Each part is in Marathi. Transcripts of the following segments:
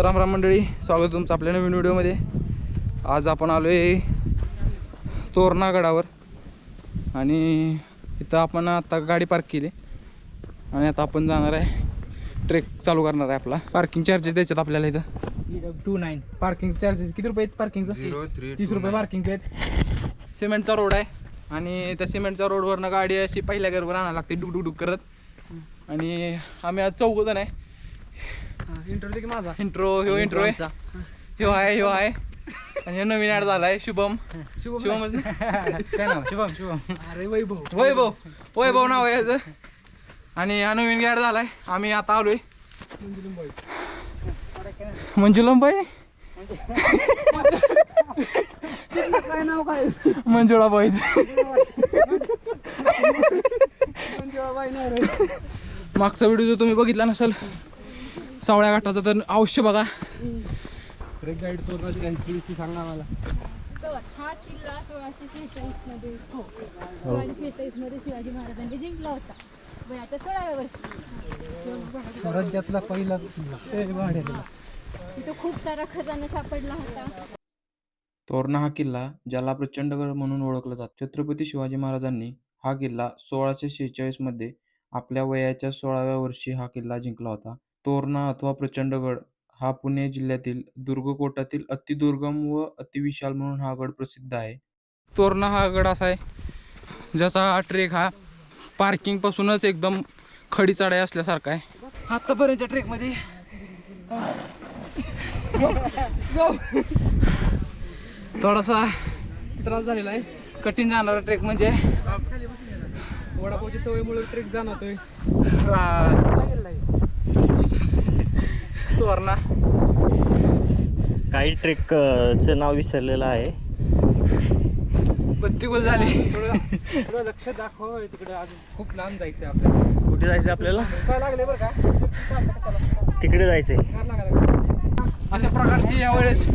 तर राम राम मंडळी. स्वागत आहे तुमचं आपल्या नवीन व्हिडिओमध्ये. आज आपण आलो आहे तोरणा गडावर आणि इथं आपण आता गाडी पार्क केली. आणि आता आपण जाणार आहे. ट्रेक चालू करणार आहे आपला. पार्किंग चार्जेस द्यायच्यात आपल्याला इथं. टू नाईन पार्किंग चार्जेस किती रुपये आहेत पार्किंगचं तीस. रुपये पार्किंगचे आहेत. सिमेंटचा रोड आहे. आणि त्या सिमेंटच्या रोडवरनं गाडी अशी पहिल्या घरवर आणायला लागते. डुक डुक डुक करत. आणि आम्ही आज चौघ जण आहे. इंटरव्ह्यू की माझा. इंट्रो ह्यो इंट्रो आहे. ह्यो आहे ह्यो आहे. आणि ह्यो नवीन ऍड झालाय शुभम. शुभमच ना? काय नाव? शुभम शुभम. अरे वैभव. वैभव. वैभव नाव आहे याचं आणि हा नवीन ऍड झालाय. आम्ही आता आलोय. मंजुलंबाई काय नाव काय मंजुळा बाईचं मागचा व्हिडिओ जो तुम्ही बघितला नसेल सावळ्या घाटाचा तर अवश्य बघा. ब्रेक गाईड तोरणाची सांगा मला. हा किल्ला सोळाशे शेहेचाळीसमध्ये हो. सोळाशे शेहेचाळीसमध्ये शिवाजी महाराजांनी जिंकला होता. वयाच्या सोळाव्या वर्षी. राज्यातला पहिला तिथं खूप सारा खजाना सापडला होता. तोरणा हा किल्ला ज्याला प्रचंडगड म्हणून ओळखला जातो. छत्रपती शिवाजी महाराजांनी हा किल्ला सोळाशे शेहेचाळीसमध्ये आपल्या वयाच्या सोळाव्या वर्षी हा किल्ला जिंकला होता. तोरणा अथवा प्रचंडगड हा पुणे जिल्ह्यातील दुर्गकोटातील अतिदुर्गम व अतिविशाल म्हणून हा गड प्रसिद्ध आहे. तोरणा हा गड असा आहे ज्याचा हा ट्रेक हा पार्किंग पासूनच एकदम खडी चढाई असल्यासारखा आहे. आतापर्यंतच्या ट्रेकमध्ये थोडासा त्रास झालेला आहे. कठीण जाणारा ट्रेक म्हणजे वडापावची सवयमुळे ट्रेक जाणवतोय. तोरणा काही ट्रेकचं नाव विसरलेलं आहे. बत्ती गुल झाली. थोडं लक्ष दाखव तिकडे अजून. खूप लांब जायचं आपल्याला. कुठे जायचं आपल्याला? काय लागले बरं का? तिकडे जायचंय. लागायला अशा प्रकारची यावेळेस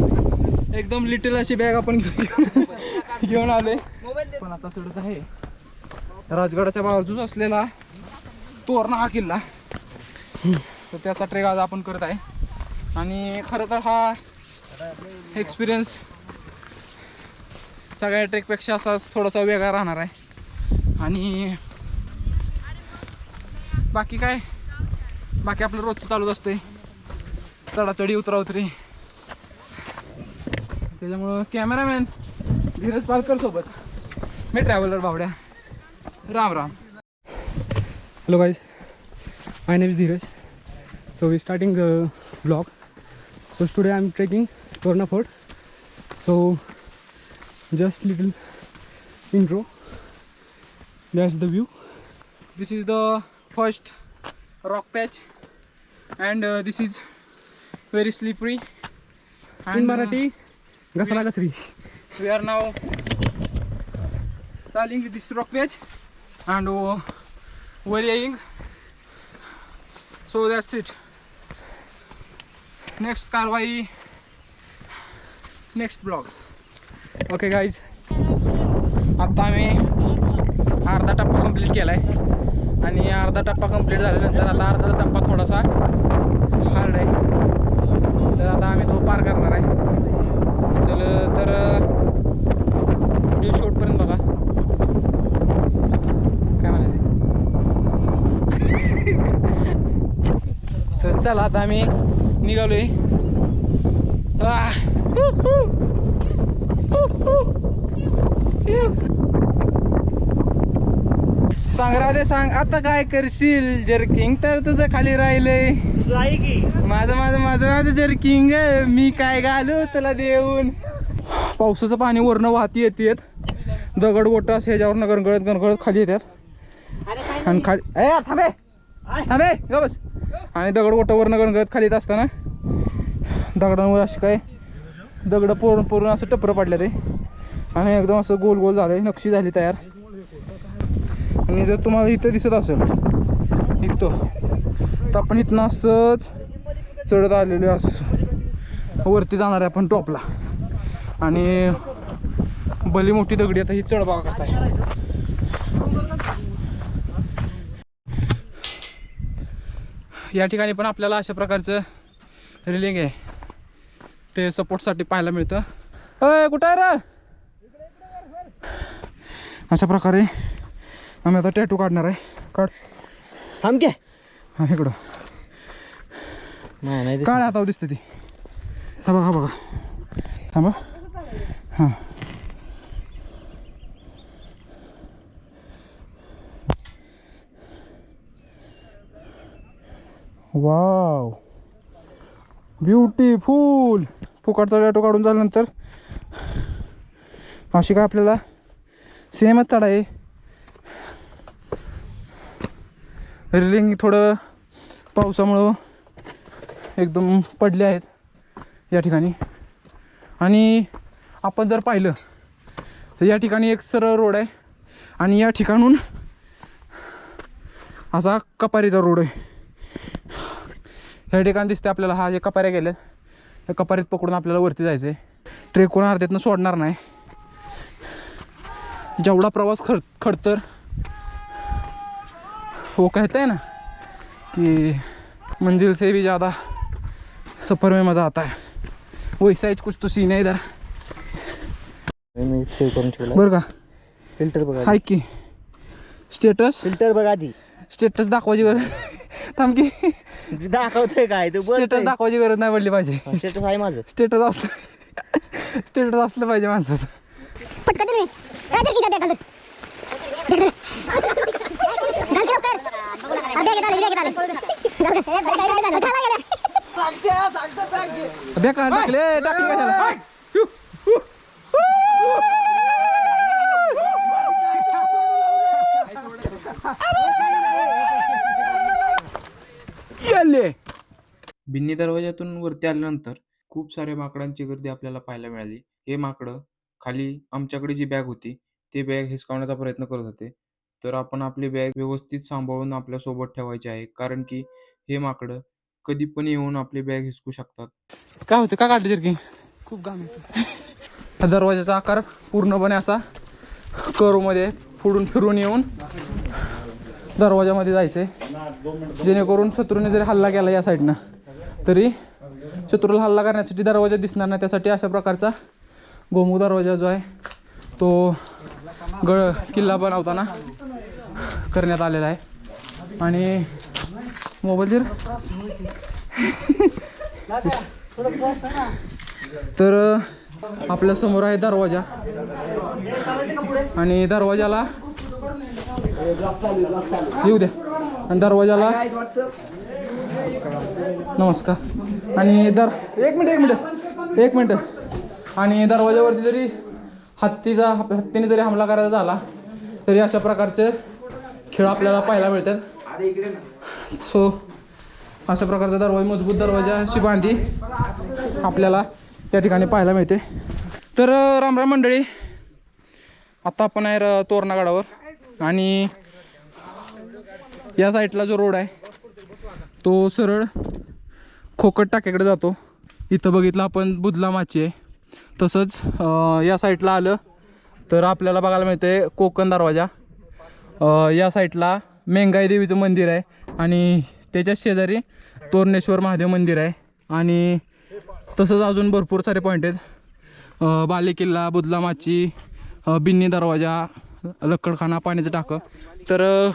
एकदम लिटल अशी बॅग आपण घेऊन घेऊन आलोय. पण आता चढत आहे. राजगडाच्या बाजूच असलेला तोरणा हा किल्ला. तर त्याचा ट्रेक आज आपण करत आहे. आणि खरं तर हा एक्सपिरियन्स सगळ्या ट्रेकपेक्षा असा थोडासा वेगळा राहणार आहे. आणि बाकी काय? बाकी आपलं रोजचं चालूच असते. चढाचढी उतराउतरी. त्याच्यामुळं कॅमेरामॅन धीरज पालकर सोबत मी traveller Bavdya Ram Ram. Hello guys my name is Dheeraj. so we're starting the vlog. So today i'm trekking torna fort. So just little intro. That's the view. This is the first rock patch. And uh, this is very slippery. And, in marathi uh, gasra we are now sailing this rock patch. And uh, we're so that's it. Next कारवाई. नेक्स्ट ब्लॉग ओके गाईज आता आम्ही अर्धा टप्पा कंप्लीट केला आहे आणि अर्धा टप्पा कंप्लीट झाल्यानंतर आता अर्धा टप्पा थोडासा हार्ड आहे. तर आता आम्ही तो पार करणार आहे. चल तर व्हिडिओ शॉटपर्यंत बघा. काय म्हणायचं? तर चला आता आम्ही निघालोय! सांग राधे सांग आता काय करशील? जर्किंग तर तुझं खाली राहिलंय. माझं माझं माझं माझं जर्किंग मी काय घालू? तुला देऊन. पावसाचं पाणी वरनं वाहती येतेत. दगड गोट असं ह्याच्यावरनं गणगळत गणगळत खाली येतात. आणि खाली ए थांबे थांबे ग बस. आणि दगड ओटावरनं वरनं गणगळत खाली येत असताना दगडांवर असे काय दगड पोरून पोरून असं टपरं पडलं ते आणि एकदम असं गोल गोल झालंय नक्षी झाली तयार. आणि जर तुम्हाला इथं दिसत असेल इथं तर आपण इथनं असंच चढत आलेलो असं. वरती जाणार आहे आपण टॉपला. आणि भली मोठी दगडी आता ही चढ बघा कसा आहे. या ठिकाणी पण आपल्याला अशा प्रकारचं रिलिंग आहे. ते सपोर्टसाठी पाहायला मिळतं. अय कुठं आहे रे? अशा प्रकारे आम्ही आता टॅटू काढणार आहे. काढ. थांब के. हा इकडं. नाही नाही काळ हातावर दिसते ती. हा बघा बघा. थांबा हां. वाव. ब्युटीफुल फुकटचा टॅटो काढून झाल्यानंतर. अशी काय आपल्याला? सेमच चढा आहे. रिलिंग थोडं पावसामुळं एकदम पडले आहेत या ठिकाणी. आणि आपण जर पाहिलं तर या ठिकाणी एक सरळ रोड आहे. आणि या ठिकाणून असा कपारीचा रोड आहे. या ठिकाणी दिसते आपल्याला हा जे कपाऱ्या गेल्यात या कपारीत पकडून आपल्याला वरती जायचं आहे ट्रेक कोण अर्ध्यातनं सोडणार नाही. जेवढा प्रवास खड खडतर हो कहते हैं ना कि मंजिल से भी ज़्यादा सफ़र में मज़ा आता है. वैसा ही कुछ तो सीन है इधर. बरं का? फिल्टर बघा हाय की. स्टेटस फिल्टर बघा आधी स्टेटस दाखवायची गरज थांब की. दाखवतोय काय? तू बोल स्टेटस दाखवायची गरज नाही पडली पाहिजे. स्टेटस आहे माझं. स्टेटस असलं स्टेटस असलं पाहिजे माणसाचं. पटकन रे राजर की जाते घाल बेकार टाकले टाकले कशाला? याले बिन्नी दरवाजातून वरती आल्यानंतर खूप साऱ्या माकडांची गर्दी आपल्याला पाहायला मिळाली. हे माकडं खाली आमच्याकडे जी बॅग होती ते बॅग हिसकावण्याचा प्रयत्न करत होते. तर आपण आपली बॅग व्यवस्थित सांभाळून आपल्यासोबत ठेवायची आहे. कारण की हे माकडं कधी पण येऊन आपली बॅग हिसकू शकतात. काय होतं? का काढले जरकी? खूप घाम दरवाजाचा आकार पूर्णपणे असा मध्ये फुडून फिरून येऊन दरवाजामध्ये जायचं आहे जेणेकरून शत्रूने जरी हल्ला केला या साईडनं तरी शत्रूला हल्ला करण्यासाठी दरवाजा दिसणार नाही. त्यासाठी अशा प्रकारचा गोमुख दरवाजा जो आहे तो गळ किल्ला बनवताना करण्यात आलेला आहे. आणि मोबाईल तर आपल्यासमोर आहे दरवाजा. आणि दरवाजाला येऊ द्या आणि दरवाजाला नमस्कार. आणि दर एक मिनिट एक मिनिट. एक मिनिट. आणि दरवाजावरती जरी हत्तीचा हत्तीने जरी हमला करायचा झाला तरी अशा प्रकारचे खेळ आपल्याला पाहायला मिळतात. सो अशा प्रकारचा दरवाजा मजबूत दरवाजा अशी बांधी आपल्याला त्या ठिकाणी पाहायला मिळते. तर रामराम मंडळी आता आपण आहे र- तोरणागडावर आणि या साईडला जो रोड आहे तो सरळ खोकट टाक्याकडे जातो. इथं बघितलं आपण बुधला माची आहे. तसंच या साईडला आलं तर आपल्याला बघायला मिळते कोकण दरवाजा. या साईडला मेंगाई देवीचं मंदिर आहे आणि त्याच्याच शेजारी तोरणेश्वर महादेव मंदिर आहे. आणि तसंच अजून भरपूर सारे पॉईंट आहेत. बालेकिल्ला बुधला माची बिन्नी दरवाजा लक्कडखाना पाण्याचं टाकं. तर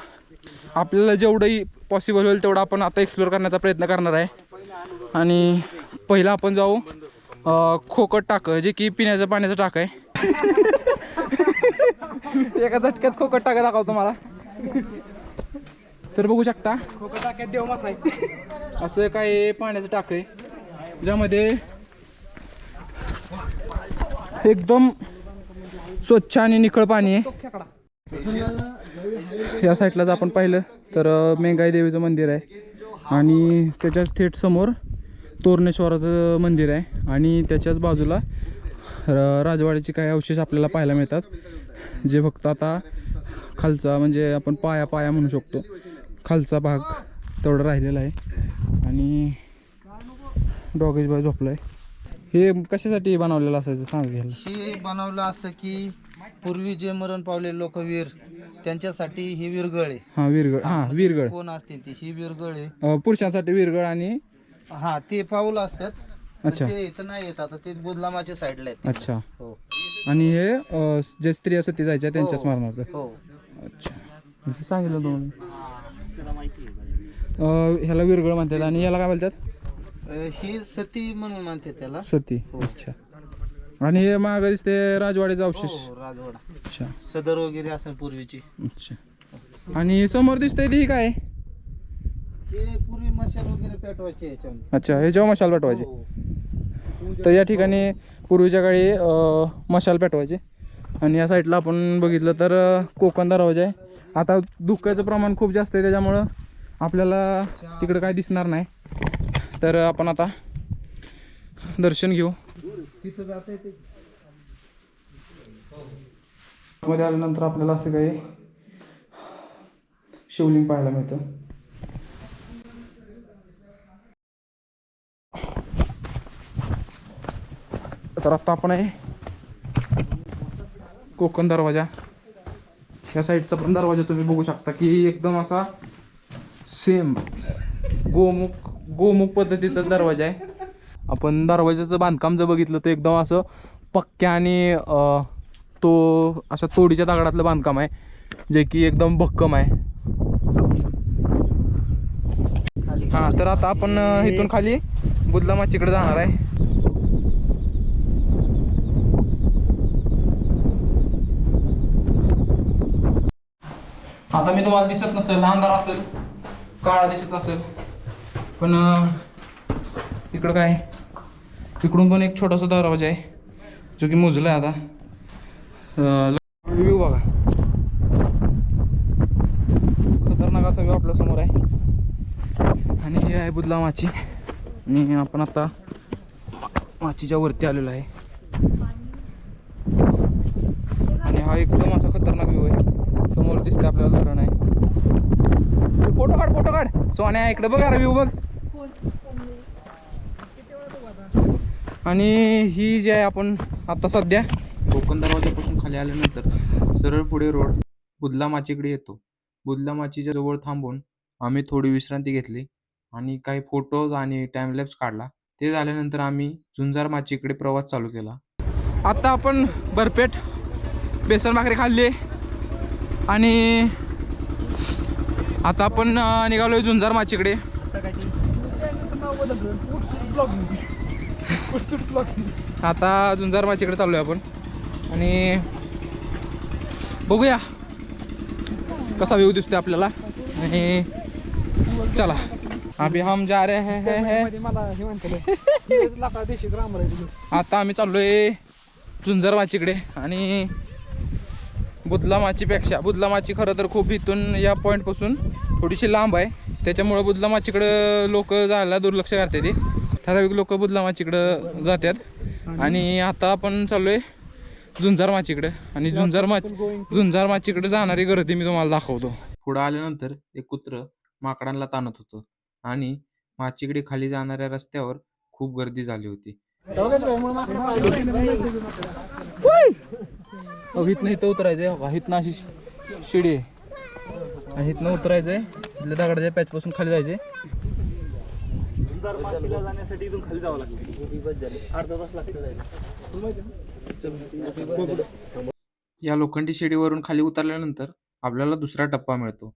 आपल्याला जेवढंही पॉसिबल होईल तेवढं आपण आता एक्सप्लोअर करण्याचा प्रयत्न करणार आहे. आणि पहिलं आपण जाऊ खोकट टाकं जे की पिण्याचं पाण्याचं टाक आहे. एका झटक्यात खोकट टाकं दाखवतो मला तर बघू शकता. असं काय पाण्याचं टाक आहे. ज्यामध्ये एकदम स्वच्छ आणि निखळ पाणी आहे. या साईडला जर आपण पाहिलं तर मेंगाई देवीचं मंदिर आहे. आणि त्याच्याच थेट समोर तोरणेश्वराचं मंदिर आहे. आणि त्याच्याच बाजूला र- राजवाड्याचे काही अवशेष आपल्याला पाहायला मिळतात. जे फक्त आता खालचा म्हणजे आपण पाया पाया म्हणू शकतो. खालचा भाग तेवढा राहिलेला आहे. आणि डॉगेज बाय झोपलं आहे हे कशासाठी बनवलेलं असायचं सांग घ्यायला. हे बनवलं असतं की पूर्वी जे मरण पावले लोक वीर त्यांच्यासाठी ही विरगळ. आहे हां वीरगड हां वीरगड कोण असते ती? ही विरगळ. आहे अं, पुरुषांसाठी वीरगड आणि हा ते पाऊल असतात. अच्छा. ते इथं नाही येत. आता ते बुदलामाच्या साईडला आहेत अच्छा. हो. आणि हे अं, जे स्त्रिया सती जायच्या त्यांच्या हो. स्मरणार्थ हो. अच्छा. हे सांगितलं दोन ह्याला विरगळ म्हणतात. आणि याला काय अं, ही सती म्हणून म्हणते त्याला. सती. हो. अच्छा. आणि हे मागं दिसते राजवाड्याचं हो अवशेष. हो, राजवाडा. अच्छा. सदर वगैरे असं पूर्वीची. अच्छा. आणि समोर दिसतंय ते काय? पूर्वी मशाल वगैरे पेटवायचे याच्यामध्ये. अच्छा हे जेव्हा मशाल पेटवायचे. हो. तर या ठिकाणी पूर्वीच्या काळी अं, मशाल पेटवायचे. आणि या साईडला आपण बघितलं तर अं, कोकण दरवाजा आहे. आता धुक्याचं प्रमाण खूप जास्त आहे त्याच्यामुळं आपल्याला तिकडं काय दिसणार नाही. तर आपण आता दर्शन घेऊ. मध्ये आल्यानंतर आपल्याला असं काही शिवलिंग पाहायला मिळतं. तर आता आपण आहे कोकण दरवाजा. ह्या साईडचा पण दरवाजा तुम्ही बघू शकता की एकदम असा सेम गोमुख गोमुख पद्धतीचाच दरवाजा आहे. आपण दरवाजाचं बांधकाम जर बघितलं तर एकदम असं पक्क्या आणि तो अशा तोडीच्या दगडातलं बांधकाम आहे जे की एकदम भक्कम आहे. हां तर आता आपण इथून खाली बुदला माचीकडे जाणार आहे. आता मी तुम्हाला दिसत नसेल अंधार असेल काळा दिसत असेल. पण इकडं काय? इकडून पण एक छोटासा दरवाजा आहे जो की मोजला आहे आता. व्ह्यू बघा. खतरनाक असा व्ह्यू आपल्यासमोर आहे. आणि हे आहे बुदला माची. आणि आपण आता माचीच्या वरती आलेलो आहे. आणि हा एकदम असा खतरनाक व्ह्यू आहे. समोर दिसते आपल्याला धरण आहे. फोटो काढ फोटो काढ. सोन्या इकडे बघा व्ह्यू बघ. आणि ही जी आहे आपण आता सध्या कोकण दरवाजापासून खाली आल्यानंतर सरळ पुढे रोड बुदला माचीकडे येतो. बुदला माचीच्या जवळ थांबून आम्ही थोडी विश्रांती घेतली आणि काही फोटोज आणि टाइमलॅप्स काढला. ते झाल्यानंतर आम्ही झुंजार माचीकडे प्रवास चालू केला. आता आपण बरपेट बेसन भाकरी खाल्ली आणि आता आपण निघालो निघालोय झुंजार माचीकडे. आता झुंजार माचीकडे चाललोय आपण. आणि बघूया कसा व्ह्यू दिसतोय आपल्याला. आणि चला. अभी हम जा रहे हैं हैं हैं. हे आता आम्ही चाललोय झुंजर माचीकडे आणि बुदला माचीपेक्षा बुदला माची खरं तर खूप इथून या पॉईंटपासून थोडीशी लांब आहे. त्याच्यामुळं बुदला माचीकडं लोक जायला दुर्लक्ष करते ते ठराविक लोक बुदला माचीकडं जातात आणि आता आपण चाललोय झुंजार माचीकडे. आणि झुंजार माच झुंजार माचीकडे जाणारी गर्दी मी तुम्हाला दाखवतो. पुढं आल्यानंतर एक कुत्र माकडांना ताणत होतं. आणि माचीकडे खाली जाणाऱ्या रस्त्यावर खूप गर्दी झाली होती. इथनं इथं उतरायचं आहे. बघा, इथनं अशी शि- शिडी आहे आणि इथनं उतरायचं आहे इथल्या दगडाच्या पॅचपासून खाली जायचे या लोखंडी शिडीवरून खाली उतरल्यानंतर आपल्याला दुसरा टप्पा मिळतो.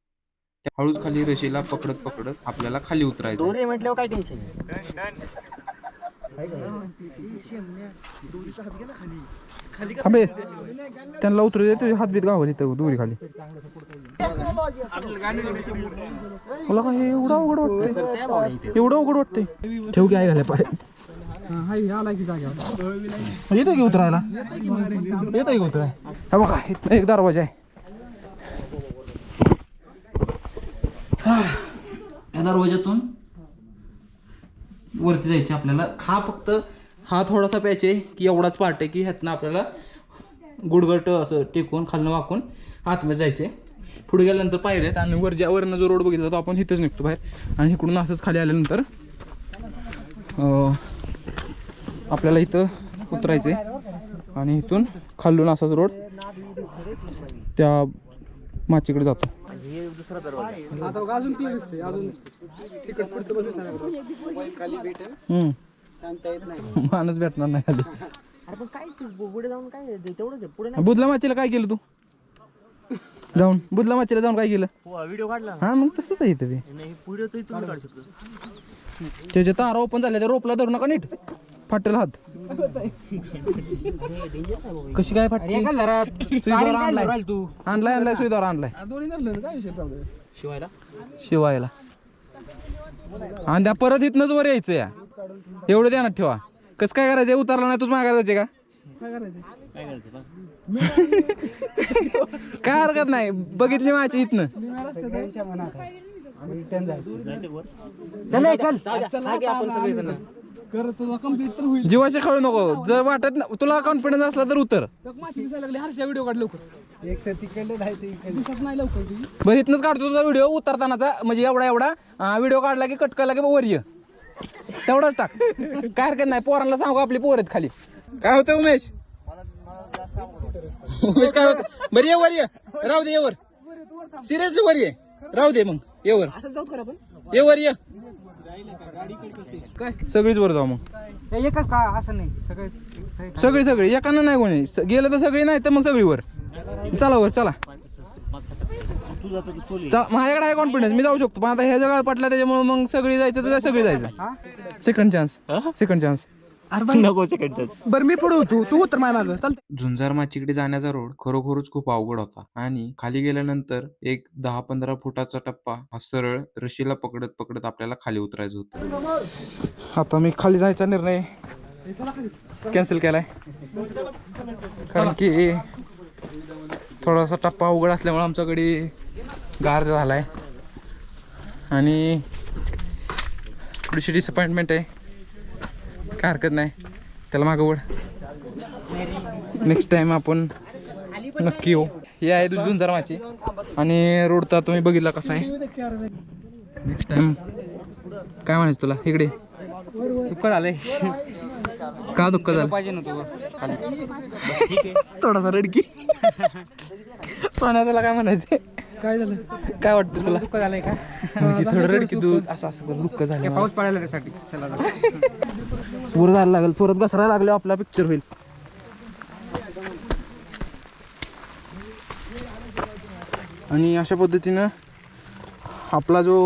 त्या हळूच खाली रशीला पकडत पकडत आपल्याला खाली उतरायचं. दोन्ही म्हटल्यावर काय टेन्शन नाही थांबे त्यांना उतरू दे तुझे हातबीत गावल इथं दुरी खाली. मला काय हे एवढं अवघड वाटतंय? एवढं अवघड वाटतंय? ठेव की आहे घाल्या पाय. येतो की उतरायला? येतो की उतराय? हा बघा इथं एक दरवाजा आहे. या दरवाजातून वरती जायचे आपल्याला. हा फक्त हा थोडासा पॅच आहे की एवढाच पार्ट आहे की ह्यातनं आपल्याला गुडगट असं टेकून खालनं वाकून आतमध्ये जायचे पुढे गेल्यानंतर पायऱ्यात आणि वर ज्या वरनं जो रोड बघितला तो आपण इथंच निघतो बाहेर. आणि इकडून असंच खाली आल्यानंतर आपल्याला इथं उतरायचं आहे आणि इथून खालून असाच रोड त्या माचीकडे जातो. अजून माणूस भेटणार नाही खाली अरे पण काय तू पुढे जाऊन काय तेवढंच आहे पुढे बुधला माचीला काय केलं तू? जाऊन. बुधला माचीला जाऊन काय केलं? व्हिडिओ काढला हा मग तसंच आहे इथं ते. नाही पुढे तुम्ही काढू शकतो. त्याचे तारा ओपन झाले ते रोपला धरू नका नीट. फाटेल हात. कशी काय फाटली सुईदार आणलाय. तू? आणलाय आणलाय सुईदार आणलाय. शिवायला? शिवायला. आणि त्या परत इथनच वर यायचं या. एवढं ध्यानात ठेवा. कसं काय करायचं उतरला नाही तुझ मागायला जायचे का? काय हरकत नाही. बघितली माझी इथनं. जीवाशी खेळू नको. जर वाटत ना तुला कॉन्फिडन्स असला तर उतर. व्हिडिओ काढ लवकर एक तर तिकडे नाही लवकर बरं इथनच काढतो तुझा व्हिडिओ उतरतानाचा म्हणजे एवढा एवढा व्हिडिओ काढला की कट केला की वर ये. तेवढाच टाक. काय हरकत नाही पोरांना सांगू आपली पोर आहेत खाली. काय होतं उमेश? उमेश काय होतं? बरं ये वर ये. राहू दे ये वर. सिरियसली वर ये. राहू दे मग ये वर. ये वर ये. काय? सगळीच वर जाऊ मग. एकच का? असं नाही. सगळे सगळी सगळी. एकानं नाही कोणी. स- गेलं तर सगळी नाही तर मग सगळी वर. चला वर चला. चा- माझ्याकडे आहे कॉन्फिडन्स मी जाऊ शकतो पण आता ह्या जगात पटला त्याच्यामुळे मग सगळी जायचं तर सगळी जायचं. सेकंड चान्स सेकंड चान्स नको सेकंड बरं मी पुढे होतो. तू उतर माझ्या मागं. चालतं झुंजार माचीकडे जाण्याचा रोड खरोखरच खूप अवघड होता. आणि खाली गेल्यानंतर एक दहा पंधरा फुटाचा टप्पा हा सरळ रशीला पकडत पकडत आपल्याला खाली उतरायचं होतं. आता मी खाली जायचा निर्णय कॅन्सल केलाय. कारण की थोडासा टप्पा अवघड असल्यामुळे आमच्याकडे गार झालाय. आणि थोडीशी डिसअपॉइंटमेंट आहे. काय हरकत नाही. त्याला मागं वड नेक्स्ट टाइम आपण नक्की येऊ. हे आहे झुंजार माझी आणि रोड तर तुम्ही बघितला कसा आहे. नेक्स्ट टाइम काय म्हणायचं तुला? इकडे. दुःख झालंय. का दुःख झालं? पाहिजे नव्हतं थोडासा रडकी. सोन्या तुला काय म्हणायचं काय झालं? काय वाटतं तुला? दुःख झालंय का? की थोडं रडकी तू असं असं दुःख झालं. पाऊस पडायला त्यासाठी. चला वर जायला लागेल. परत घसरायला लागले आपला पिक्चर होईल. आणि अशा पद्धतीनं आपला जो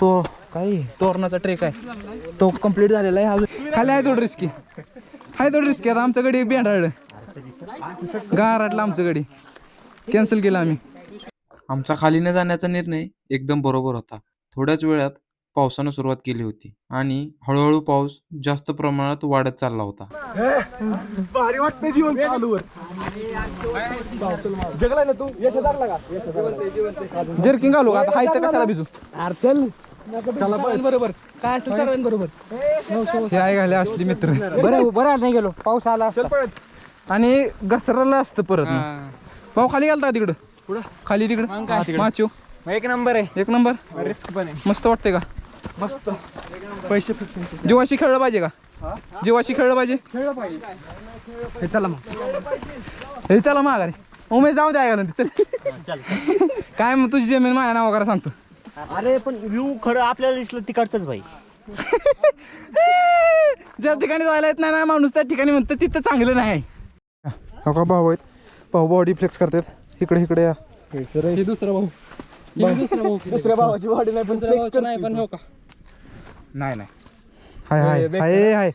तो काय? तोरणाचा ट्रेक आहे. तो कंप्लीट झालेला आहे. अजून खाली आहे थोडं रिस्की आहे थोडं रिस्की आता आमच्याकडे बेंडाळलं गाराटलं आमच्याकडे कॅन्सल केलं आम्ही. आमचा खाली न जाण्याचा निर्णय एकदम बरोबर होता. थोड्याच वेळात पावसानं सुरुवात केली होती आणि हळूहळू पाऊस जास्त प्रमाणात वाढत चालला होता. जर्किंग घालू का आता हाय तर कशाला भिजू? बरोबर. काय असेल सगळ्यांनी बरोबर. आहे घाले असली मित्र. बरं बरं नाही गेलो. पाऊस आला आणि घसरलं असतं परत. भाऊ खाली गेलता तिकडं? पुढं. खाली तिकडं. माचो एक नंबर आहे. एक नंबर? रिस्क पण आहे. मस्त वाटते का? मस्त. पैसे जीवाशी खेळलं पाहिजे का? जीवाशी खेळलं पाहिजे? हे चला मग. हे चला माघारी. उमेश जाऊ द्या का चल चल. काय मग तुझी जमीन माझ्या नाव करा सांगतो. अरे पण व्ह्यू खरं आपल्याला दिसलं तिकडचंच भाई. ज्या ठिकाणी जायला येत नाही ना माणूस त्या ठिकाणी म्हणतं तिथं चांगलं नाही. हो का भाऊ आहेत? भाऊ बॉडी फ्लेक्स करतात. इकडे इकडे या. हे दुसरा भाऊ. हे दुसरा भाऊ दुसऱ्या भावाची बॉडी नाही भाऊचं नाही पण हो का? नाही नाही. हाय हाय. हाय हाय.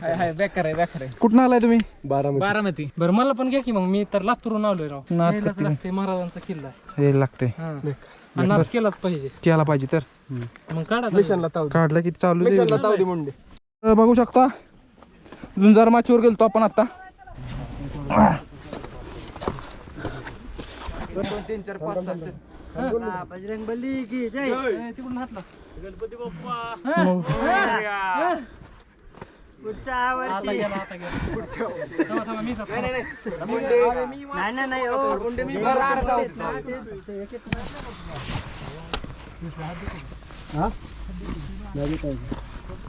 हाय हाय बेकार आहे बेकार आहे. कुठं आलाय तुम्ही? बारामती. बरं मला पण घ्या की मग. मी तर लातूरून आलोय राव. यायलाच? लागते महाराजांचा किल्ला हे लागते हा. आणि नाद केलाच पाहिजे. केला पाहिजे तर. मग काढा काढलं की चालू अं, बघू शकता. झुंजार माचीवर गेलतो आपण आता. तिकडून हातला आता गेला आता गेला. थांबा, थांबा, मी जातो.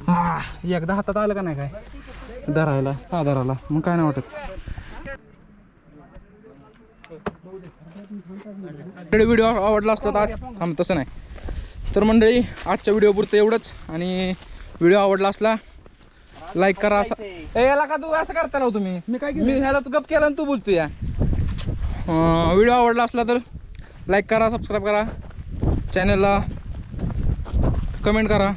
हा, एकदा हातात आलं का नाही काय? धरायला. हा धरायला. मग काय नाही वाटत. व्हिडिओ आवडला असता तर थांब तसं नाही. तर मंडळी आजच्या व्हिडिओपुरतं एवढंच आणि व्हिडिओ आवडला असला लाईक करा असं ए याला का तू असं करता ना तुम्ही? मी काय मी ह्याला तू गप केला आणि तू बोलतो या. व्हिडिओ आवडला असला तर लाईक करा सबस्क्राईब करा. चॅनलला कमेंट करा.